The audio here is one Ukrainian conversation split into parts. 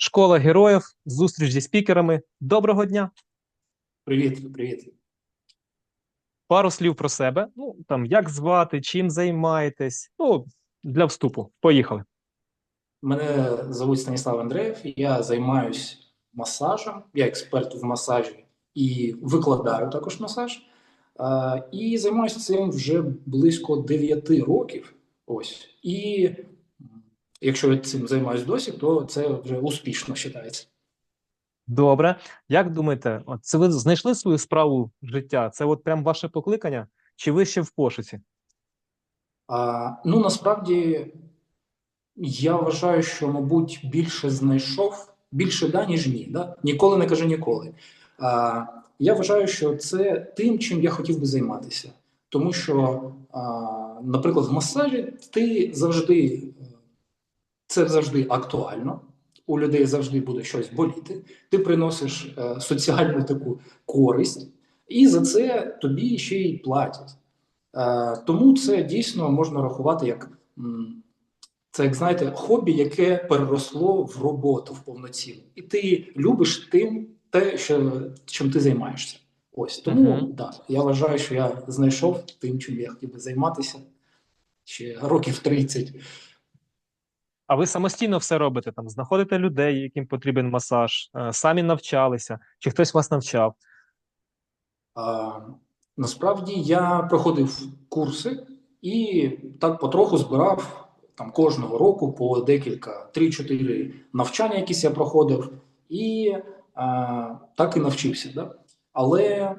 Школа героїв, зустріч зі спікерами. Доброго дня! Привіт, привіт. Пару слів про себе. Ну там як звати, чим займаєтесь? Ну, для вступу. Поїхали. Мене звуть Станіслав Андреєв. Я займаюся масажем. Я експерт в масажі і викладаю також масаж. І займаюся цим вже близько 9 років. Ось. І якщо я цим займаюся досі, то це вже успішно вважається. Добре. Як думаєте, от це ви знайшли свою справу життя? Це от прям ваше покликання? Чи ви ще в пошуці? А, ну насправді я вважаю, що, мабуть, більше знайшов, більше да, ніж ні. Да? Ніколи не кажи ніколи. А, я вважаю, що це тим, чим я хотів би займатися. Тому що, а, наприклад, в масажі ти завжди це завжди актуально. У людей завжди буде щось боліти. Ти приносиш е, соціальну таку користь, і за це тобі ще й платять. Е, тому це дійсно можна рахувати як м, це, як знаєте, хобі, яке переросло в роботу в повноцінну. І ти любиш тим, те, що, чим ти займаєшся. Ось тому Мгм. да, я вважаю, що я знайшов тим, чим я хотів би займатися ще років 30. А ви самостійно все робите? Там знаходите людей, яким потрібен масаж, е, самі навчалися, чи хтось вас навчав? А, насправді я проходив курси і так потроху збирав там кожного року по декілька, 3-4 навчання, якісь я проходив, і а, так і навчився. Да? Але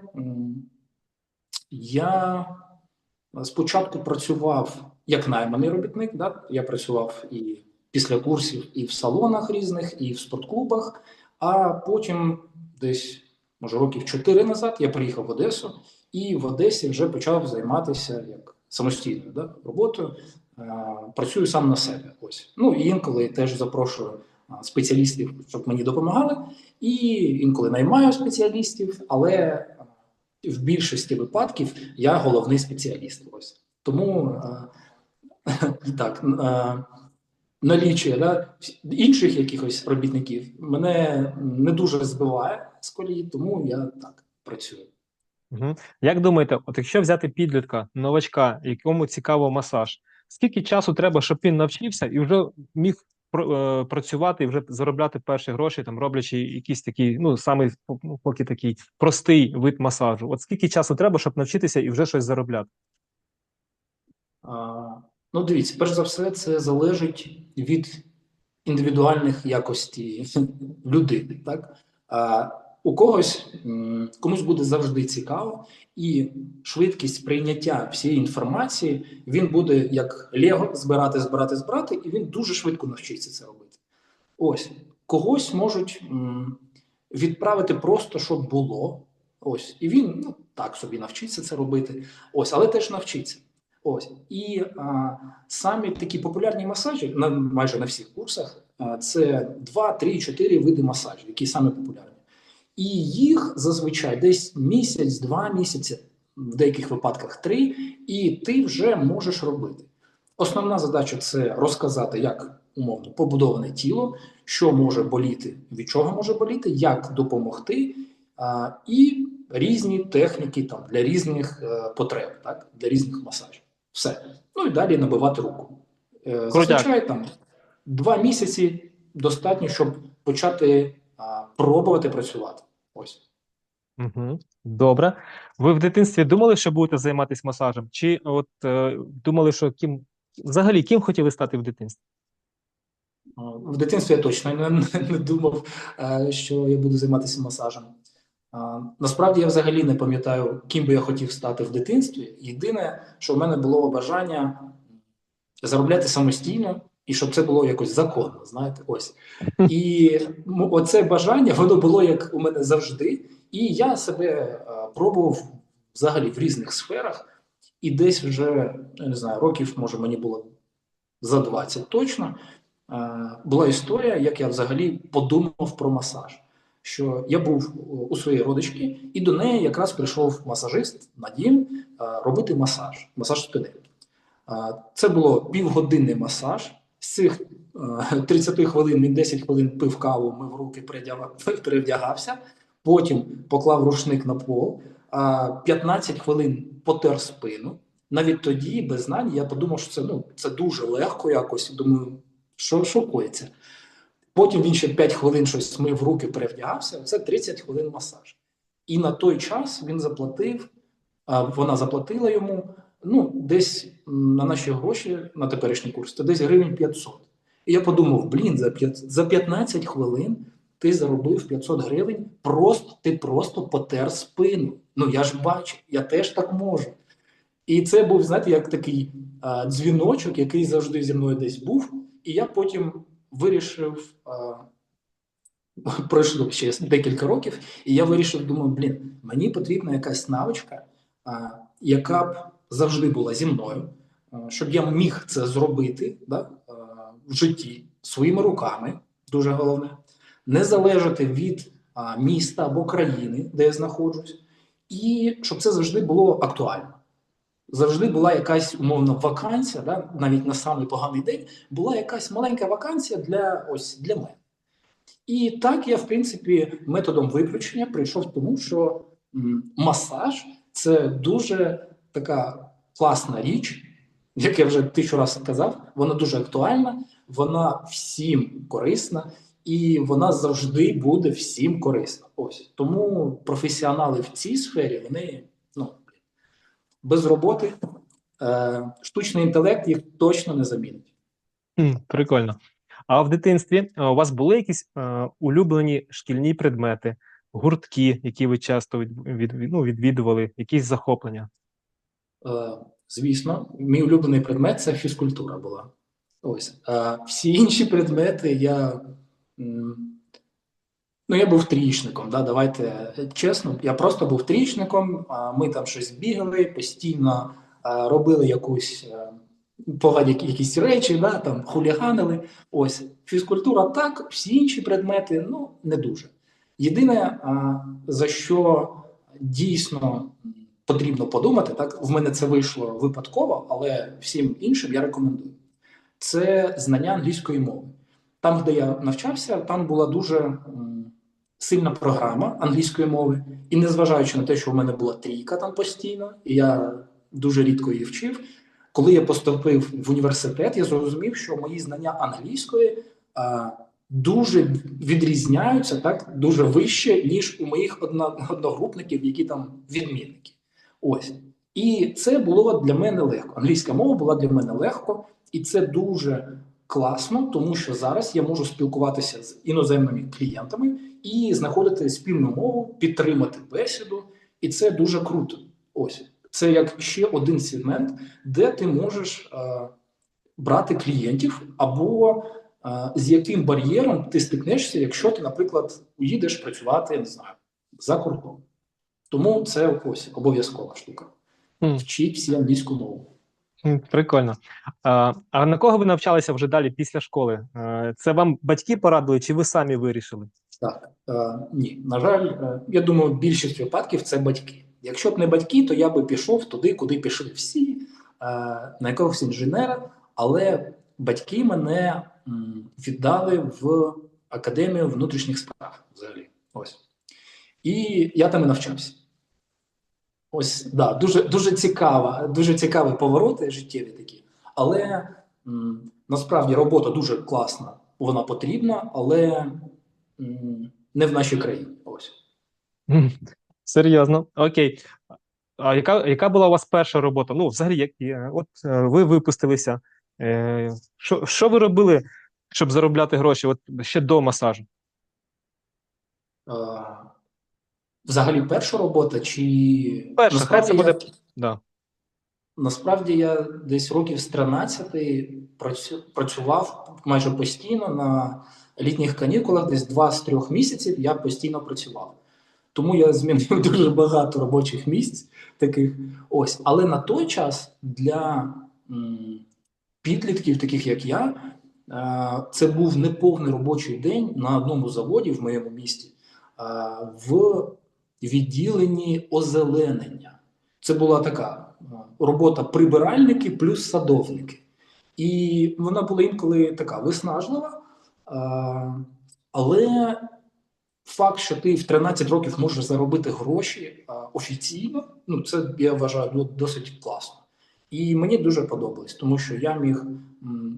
я спочатку працював як найманий робітник, да? я працював і після курсів, і в салонах різних, і в спортклубах, а потім десь може років 4 назад я приїхав в Одесу і в Одесі вже почав займатися як самостійною да, роботою. Працюю сам на себе. Ось ну і інколи теж запрошую спеціалістів, щоб мені допомагали, і інколи наймаю спеціалістів, але в більшості випадків я головний спеціаліст. Ось тому так. Налічує да, інших якихось робітників мене не дуже збиває з колії, тому я так працюю. Угу. Як думаєте, от якщо взяти підлітка, новачка, якому цікаво масаж, скільки часу треба, щоб він навчився і вже міг е, працювати і вже заробляти перші гроші, там роблячи якийсь такий, ну самий ну, поки такий простий вид масажу? От скільки часу треба, щоб навчитися і вже щось заробляти? А, ну, дивіться, перш за все, це залежить від індивідуальних якостей людини. Так? А, у когось комусь буде завжди цікаво, і швидкість прийняття всієї інформації він буде як Лего збирати, збирати, збирати, і він дуже швидко навчиться це робити. Ось когось можуть відправити просто, щоб було. Ось, і він ну, так собі навчиться це робити. Ось, але теж навчиться. Ось і а, самі такі популярні масажі на майже на всіх курсах. А, це 2, 3, 4 види масажів, які саме популярні. І їх зазвичай десь місяць, два місяці, в деяких випадках три, і ти вже можеш робити. Основна задача це розказати, як умовно побудоване тіло, що може боліти, від чого може боліти, як допомогти, а, і різні техніки там для різних е, потреб, так для різних масажів. Все. Ну і далі набивати руку. Е, Зазвичай там два місяці достатньо, щоб почати а, пробувати працювати. Ось. Угу. Добре. Ви в дитинстві думали, що будете займатися масажем? Чи от е, думали, що ким взагалі ким хотіли стати в дитинстві? В дитинстві я точно не, не, думав, е, що я буду займатися масажем. Насправді я взагалі не пам'ятаю, ким би я хотів стати в дитинстві. Єдине, що в мене було бажання заробляти самостійно і щоб це було якось законно, знаєте, ось. І оце бажання, воно було як у мене завжди. І я себе е, пробував взагалі в різних сферах, і десь вже, я не знаю, років, може, мені було за 20 точно. е, Була історія, як я взагалі подумав про масаж. Що я був у своєї родички, і до неї якраз прийшов масажист на дім е, робити масаж, масаж спини. Е, Це було півгодинний масаж. З цих е, 30 хвилин, він 10 хвилин пив каву, мив руки, перевдягався, потім поклав рушник на пол, а 15 хвилин потер спину. Навіть тоді, без знань, я подумав, що це, ну, це дуже легко якось. Думаю, що, коїться. Потім він ще 5 хвилин щось смив руки, перевдягався. Це 30 хвилин масаж. І на той час він заплатив, вона заплатила йому ну, десь на наші гроші на теперішній курс, це десь гривень 500. І я подумав: блін, за, п'ят- за 15 хвилин ти заробив 500 гривень, просто ти просто потер спину. Ну я ж бачу, я теж так можу. І це був, знаєте, як такий а, дзвіночок, який завжди зі мною десь був. І я потім вирішив. Пройшло ще декілька років, і я вирішив, думаю, блін, мені потрібна якась навичка, яка б завжди була зі мною, щоб я міг це зробити да, в житті своїми руками, дуже головне, не залежати від міста або країни, де я знаходжусь, і щоб це завжди було актуально. Завжди була якась умовна вакансія, да, навіть на самий поганий день була якась маленька вакансія для ось для мене. І так я, в принципі, методом виключення прийшов тому, що масаж це дуже така класна річ, як я вже тисячу разів казав, вона дуже актуальна, вона всім корисна, і вона завжди буде всім корисна. Ось тому професіонали в цій сфері вони без роботи. Е, штучний інтелект їх точно не замінить. Хм, прикольно. А в дитинстві е, у вас були якісь е, улюблені шкільні предмети, гуртки, які ви часто від, від, від- ну, відвідували, якісь захоплення? Е, звісно, мій улюблений предмет це фізкультура була. Ось. А всі інші предмети я. м, Ну, я був трічником, да, давайте чесно. Я просто був трічником, ми там щось бігали, постійно робили якусь е, якісь речі, да, там хуліганили. Ось фізкультура так, всі інші предмети ну не дуже. Єдине, за що дійсно потрібно подумати, так в мене це вийшло випадково, але всім іншим я рекомендую. Це знання англійської мови. Там, де я навчався, там була дуже сильна програма англійської мови, і незважаючи на те, що в мене була трійка там постійно, і я дуже рідко її вчив. Коли я поступив в університет, я зрозумів, що мої знання англійської а, дуже відрізняються так дуже вище, ніж у моїх одно- одногрупників, які там відмінники. Ось. І це було для мене легко. Англійська мова була для мене легко, і це дуже класно, тому що зараз я можу спілкуватися з іноземними клієнтами і знаходити спільну мову, підтримати бесіду, і це дуже круто. Ось це як ще один сегмент, де ти можеш е, брати клієнтів, або е, з яким бар'єром ти стикнешся, якщо ти, наприклад, уїдеш працювати, я не знаю, за кордон. Тому це ось обов'язкова штука. Вчіть всі англійську мову. Прикольно. А, на кого ви навчалися вже далі після школи? Е, Це вам батьки порадили, чи ви самі вирішили? Так, е, ні, на жаль, е, я думаю, більшість випадків це батьки. Якщо б не батьки, то я би пішов туди, куди пішли всі, на якогось інженера, але батьки мене віддали в академію внутрішніх справ взагалі. Ось. І я там і навчався. Ось, да, дуже, дуже цікава, дуже цікаві повороти життєві такі. Але м, насправді робота дуже класна, вона потрібна, але м, не в нашій країні. Ось. Серйозно, окей. А яка, яка була у вас перша робота? Ну, взагалі, як, от е, ви випустилися. Е, Що, що ви робили, щоб заробляти гроші от ще до масажу? Взагалі, перша робота чи Перша, хай це насправді, буде- я, Да. насправді я десь років з 13 працю, працював майже постійно на літніх канікулах, десь два з трьох місяців я постійно працював. Тому я змінив дуже багато робочих місць таких. Ось, але на той час для підлітків, таких як я, е, це був неповний робочий день на одному заводі в моєму місті е, в відділенні озеленення. Це була така е, робота прибиральники плюс садовники. І вона була інколи така виснажлива, але факт, що ти в 13 років можеш заробити гроші офіційно, ну це я вважаю досить класно. І мені дуже подобалось, тому що я міг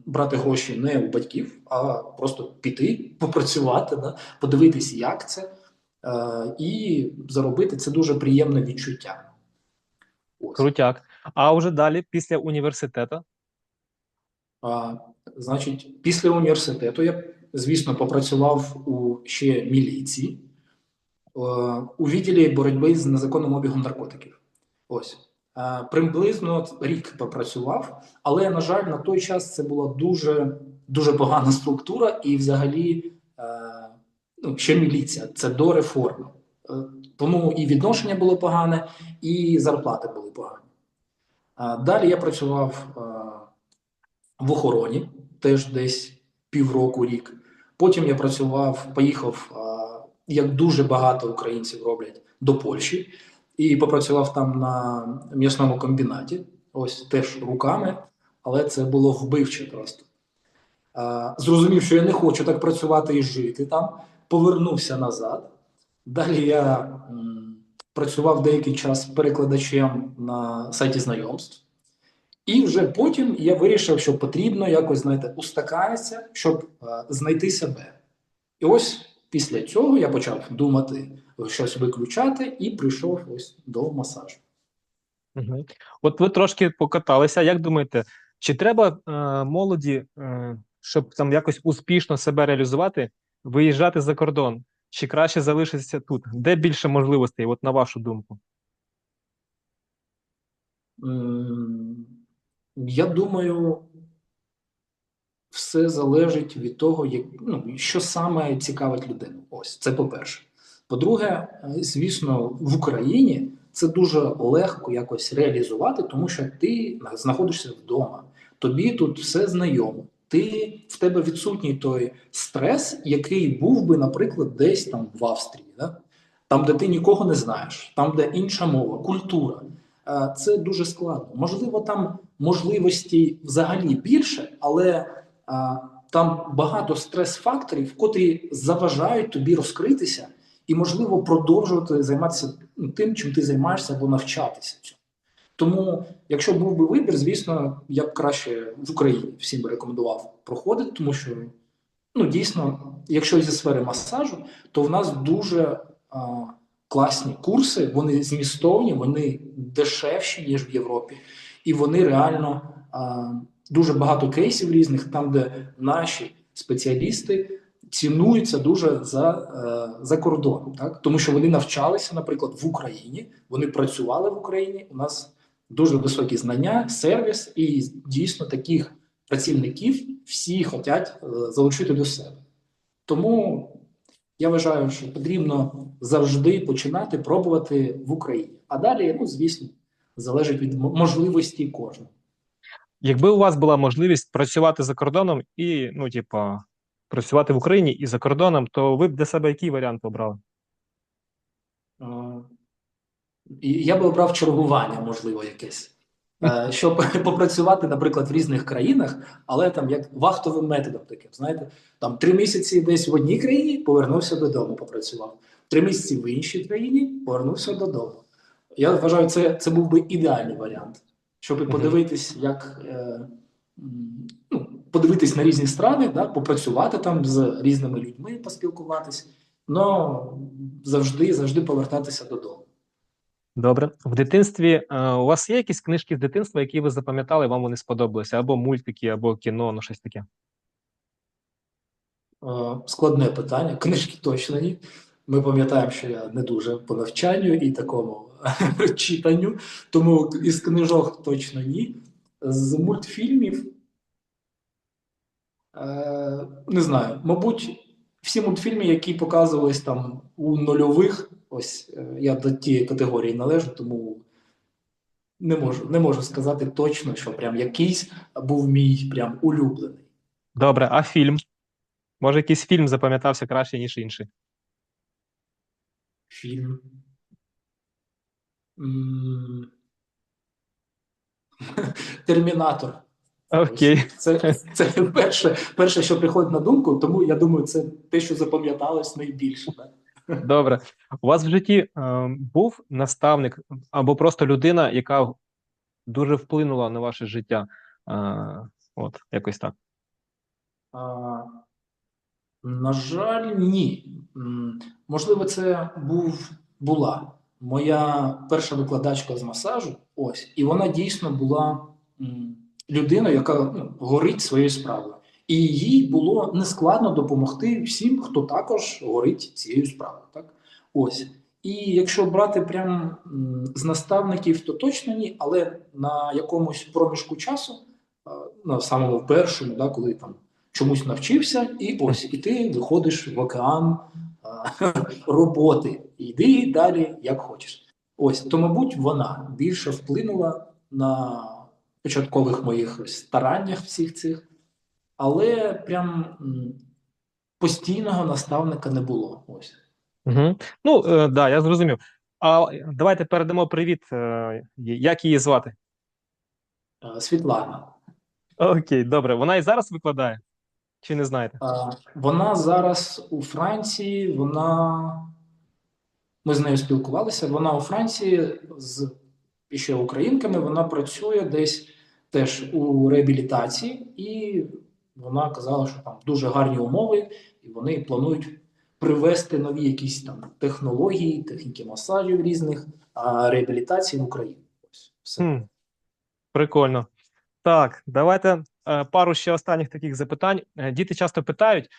брати гроші не у батьків, а просто піти, попрацювати, да, подивитись, як це, е, і заробити це дуже приємне відчуття. Ось. Крутяк. А вже далі, після університету, А, значить, після університету я, звісно, попрацював у ще міліції е, у відділі боротьби з незаконним обігом наркотиків. Ось. Е, Приблизно рік попрацював, але, на жаль, на той час це була дуже, дуже погана структура, і взагалі е, ну, ще міліція, це до реформи. Е, Тому і відношення було погане, і зарплати були погані. Далі я працював е, в охороні, теж десь півроку, рік. Потім я працював, поїхав, е, як дуже багато українців роблять, до Польщі і попрацював там на м'ясному комбінаті, ось теж руками, але це було вбивче просто. Зрозумів, що я не хочу так працювати і жити там, повернувся назад. Далі я працював деякий час перекладачем на сайті знайомств. І вже потім я вирішив, що потрібно якось, знаєте, устаканитися, щоб е, знайти себе. І ось після цього я почав думати, щось виключати, і прийшов ось до масажу. Угу. От ви трошки покаталися. Як думаєте, чи треба е, молоді, е, щоб там якось успішно себе реалізувати, виїжджати за кордон? Чи краще залишитися тут? Де більше можливостей, от на вашу думку? Я думаю, все залежить від того, як, ну, що саме цікавить людину. Ось це по-перше. По-друге, е, звісно, в Україні це дуже легко якось реалізувати, тому що ти знаходишся вдома, тобі тут все знайомо. Ти в тебе відсутній той стрес, який був би, наприклад, десь там в Австрії, да? там, де ти нікого не знаєш, там, де інша мова, культура. Е, Це дуже складно. Можливо, там можливості взагалі більше, але а, там багато стрес-факторів, котрі заважають тобі розкритися і, можливо, продовжувати займатися ну, тим, чим ти займаєшся, або навчатися цьому. Тому, якщо був би вибір, звісно, я б краще в Україні всім би рекомендував проходити, тому що ну дійсно, якщо зі сфери масажу, то в нас дуже а, класні курси, вони змістовні, вони дешевші ніж в Європі, і вони реально а, дуже багато кейсів різних, там, де наші спеціалісти цінуються дуже за, е, за кордоном, так тому що вони навчалися, наприклад, в Україні, вони працювали в Україні. У нас дуже високі знання, сервіс, і дійсно таких працівників всі хочуть е, залучити до себе. Тому я вважаю, що потрібно завжди починати пробувати в Україні. А далі, ну звісно, залежить від можливості кожного. Якби у вас була можливість працювати за кордоном і, ну, типа, працювати в Україні і за кордоном, то ви б для себе який варіант обрали? Я би обрав чергування, можливо, якесь, Е, щоб попрацювати, наприклад, в різних країнах, але там як вахтовим методом таким. Знаєте, там три місяці десь в одній країні повернувся додому, попрацював. Три місяці в іншій країні повернувся додому. Я вважаю, це, це був би ідеальний варіант, щоб подивитись, як е, ну, подивитись на різні страни, да, попрацювати там з різними людьми, поспілкуватись, але завжди, завжди повертатися додому. Добре. В дитинстві е, у вас є якісь книжки з дитинства, які ви запам'ятали, вам вони сподобалися? Або мультики, або кіно, ну щось таке. Е, Складне питання. Книжки точно ні. Ми пам'ятаємо, що я не дуже по навчанню і такому читанню, тому із книжок точно ні. З мультфільмів е, не знаю, мабуть, всі мультфільми, які показувались там у нульових, ось е, я до тієї категорії належу, тому не можу, не можу сказати точно, що прям якийсь був мій прям улюблений. Добре, а фільм? Може, якийсь фільм запам'ятався краще, ніж інший? Фільм. Термінатор. Окей. Це, це перше, перше, що приходить на думку, тому я думаю, це те, що запам'яталось найбільше. Так? Добре. У вас в житті е, був наставник або просто людина, яка дуже вплинула на ваше життя? Е, от, якось так. А, на жаль, ні. Можливо, це був була моя перша викладачка з масажу. Ось, і вона дійсно була людиною, яка ну, горить своєю справою. І їй було нескладно допомогти всім, хто також горить цією справою. Так? Ось. І якщо брати прям з наставників, то точно ні, але на якомусь проміжку часу, на самому першому, да, коли там чомусь навчився, і ось і ти виходиш в океан роботи. Йди далі, як хочеш. Ось то, мабуть, вона більше вплинула на початкових моїх стараннях всіх цих, але прям постійного наставника не було. Ось. Угу. Ну, е, да, я зрозумів. А давайте передамо привіт. Е, як її звати? Е, Світлана. Окей, добре. Вона і зараз викладає? Чи не знаєте? А, Вона зараз у Франції, вона. Ми з нею спілкувалися. Вона у Франції з ще українками. Вона працює десь теж у реабілітації, і вона казала, що там дуже гарні умови, і вони планують привести нові якісь там технології, техніки масажів різних, а реабілітації в Україну. Ось все. Хм, прикольно. Так, давайте е, пару ще останніх таких запитань. Е, Діти часто питають,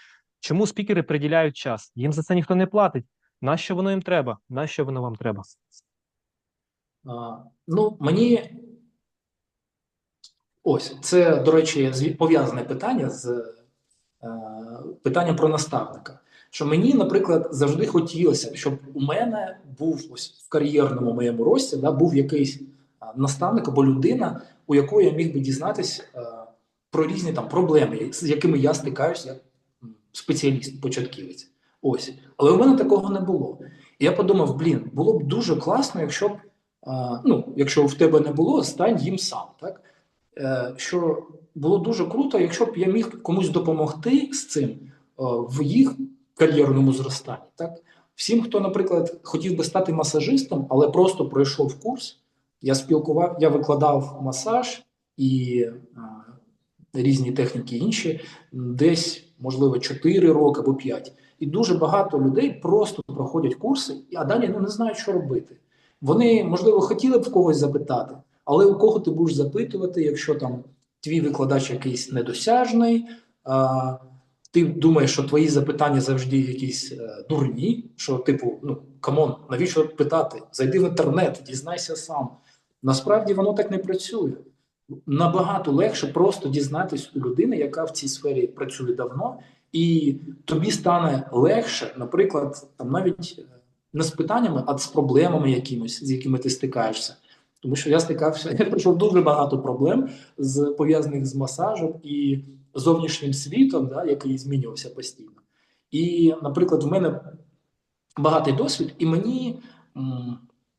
чому спікери приділяють час? Їм за це ніхто не платить. Нащо воно їм треба? Нащо воно вам треба? А, ну, мені ось це, до речі, пов'язане питання з е, питанням про наставника. Що мені, наприклад, завжди хотілося, щоб у мене був ось в кар'єрному моєму рості, да, був якийсь наставник або людина, у якої я міг би дізнатись е, про різні там проблеми, з якими я стикаюся як спеціаліст, початківець. Ось, але у мене такого не було. І я подумав: блін, було б дуже класно, якщо б а, ну, якщо в тебе не було, стань їм сам. Так? Е, що було дуже круто, якщо б я міг комусь допомогти з цим е, в їх кар'єрному зростанні. Так? Всім, хто, наприклад, хотів би стати масажистом, але просто пройшов курс, я спілкував, я викладав масаж і е, різні техніки інші, десь, можливо, 4 роки або 5. І дуже багато людей просто проходять курси, а далі ну, не знають, що робити. Вони, можливо, хотіли б в когось запитати, але у кого ти будеш запитувати, якщо там твій викладач якийсь недосяжний, а, ти думаєш, що твої запитання завжди якісь е, дурні, що, типу, ну камон, навіщо питати? Зайди в інтернет, дізнайся сам. Насправді воно так не працює. Набагато легше просто дізнатись у людини, яка в цій сфері працює давно, і тобі стане легше, наприклад, там навіть е, не з питаннями, а з проблемами якимось, з якими ти стикаєшся. Тому що я стикався, я пройшов дуже багато проблем з пов'язаних з масажем і зовнішнім світом, да, який змінювався постійно. І, наприклад, в мене багатий досвід, і мені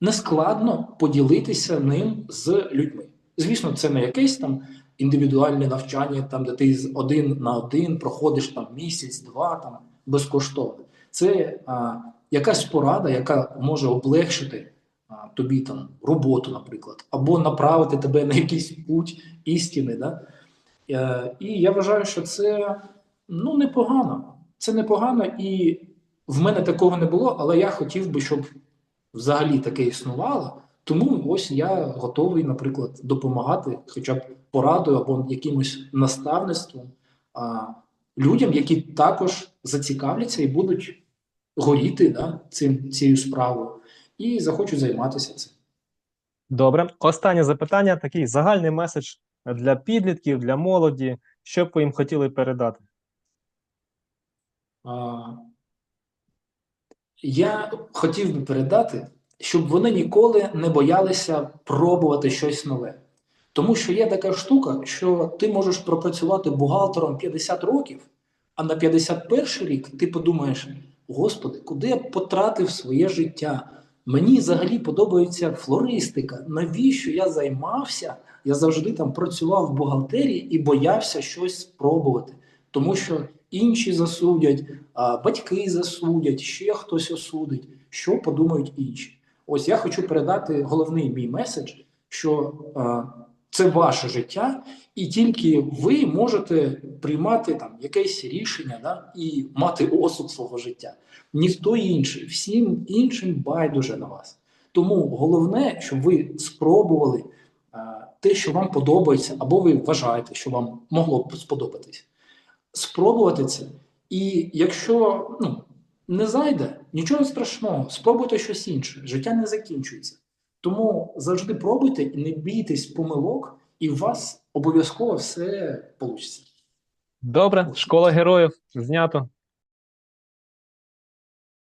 не складно поділитися ним з людьми. Звісно, це не якесь там індивідуальне навчання, там де ти з один на один проходиш там місяць, два там безкоштовно. Це а, якась порада, яка може облегшити тобі там роботу, наприклад, або направити тебе на якийсь путь істини. Да? Е, і я вважаю, що це ну непогано. Це непогано, і в мене такого не було, але я хотів би, щоб взагалі таке існувало. Тому ось я готовий, наприклад, допомагати, хоча б порадою або якимось наставництвом а, людям, які також зацікавляться і будуть горіти да, цим, цією справою, і захочуть займатися цим. Добре. Останнє запитання, такий загальний меседж для підлітків, для молоді. Що б ви їм хотіли передати? А, я хотів би передати, щоб вони ніколи не боялися пробувати щось нове. Тому що є така штука, що ти можеш пропрацювати бухгалтером 50 років, а на 51 рік ти подумаєш: Господи, куди я потратив своє життя? Мені взагалі подобається флористика. Навіщо я займався? Я завжди там працював в бухгалтерії і боявся щось спробувати, тому що інші засудять, батьки засудять, ще хтось осудить, що подумають інші. Ось я хочу передати головний мій меседж, що це ваше життя, і тільки ви можете приймати там якесь рішення да, і мати осуд свого життя. Ніхто інший, всім іншим байдуже на вас. Тому головне, щоб ви спробували а, те, що вам подобається, або ви вважаєте, що вам могло б сподобатись. Спробувати це. І якщо ну, не зайде, нічого страшного, спробуйте щось інше. Життя не закінчується. Тому завжди пробуйте і не бійтесь помилок, і у вас обов'язково все вийде. Добре, школа героїв знято.